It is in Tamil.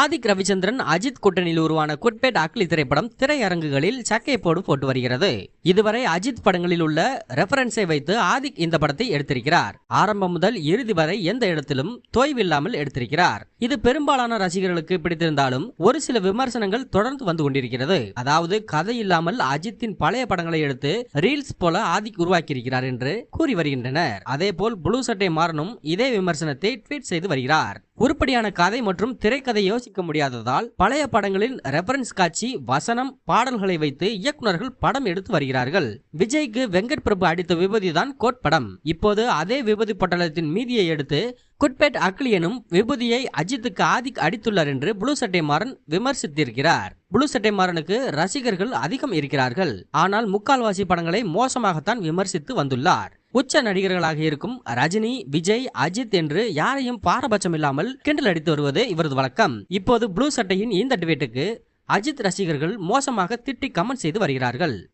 ஆதிக் ரவிச்சந்திரன் அஜித் கூட்டணியில் உருவான குட்பேட் அக்லி திரைப்படம் திரையரங்குகளில் சக்கைப்போடு போட்டு வருகிறது இதுவரை அஜித் படங்களில் உள்ள ரெஃபரன்ஸை வைத்து ஆதிக் இந்த படத்தை எடுத்திருக்கிறார். ஆரம்பம் முதல் இறுதி வரை எந்த இடத்திலும் தொய்வில்லாமல் எடுத்திருக்கிறார். இது பெரும்பாலான ரசிகர்களுக்கு பிடித்திருந்தாலும் ஒரு சில விமர்சனங்கள் தொடர்ந்து வந்து கொண்டிருக்கிறது. அதாவது கதை இல்லாமல் அஜித்தின் பழைய படங்களை எடுத்து ரீல்ஸ் போல ஆதிக் உருவாக்கியிருக்கிறார் என்று கூறி வருகின்றனர். அதேபோல் ப்ளூ சட்டை மாறனும் இதே விமர்சனத்தை ட்வீட் செய்து வருகிறார். உருப்படியான கதை மற்றும் திரைக்கதையோ யோசிக்க முடியாததால் பழைய படங்களின் ரெஃபரன்ஸ் காட்சி வசனம் பாடல்களை வைத்து இயக்குனர்கள் படம் எடுத்து வருகிறார்கள். விஜய்க்கு வெங்கட் பிரபு அடித்த விபதி தான் கோட் படம். இப்போது அதே விபதி பட்டலத்தின் மீதியை எடுத்து குட்பேட் அக்லி எனும் விபூதியை அஜித்துக்கு ஆதிக் அடித்துள்ளார் என்று ப்ளூ சட்டை மாறன் விமர்சித்திருக்கிறார். ப்ளூ சட்டை மாறனுக்கு ரசிகர்கள் அதிகம் இருக்கிறார்கள். ஆனால் முக்கால்வாசி படங்களை மோசமாகத்தான் விமர்சித்து வந்துள்ளார். உச்ச நடிகர்களாக இருக்கும் ரஜினி விஜய் அஜித் என்று யாரையும் பாரபட்சம் இல்லாமல் கிண்டல் அடித்து வருவது இவரது வழக்கம். இப்போது ப்ளூ சட்டையின் இந்த டிபேட்டுக்கு அஜித் ரசிகர்கள் மோசமாக திட்டி கமெண்ட் செய்து வருகிறார்கள்.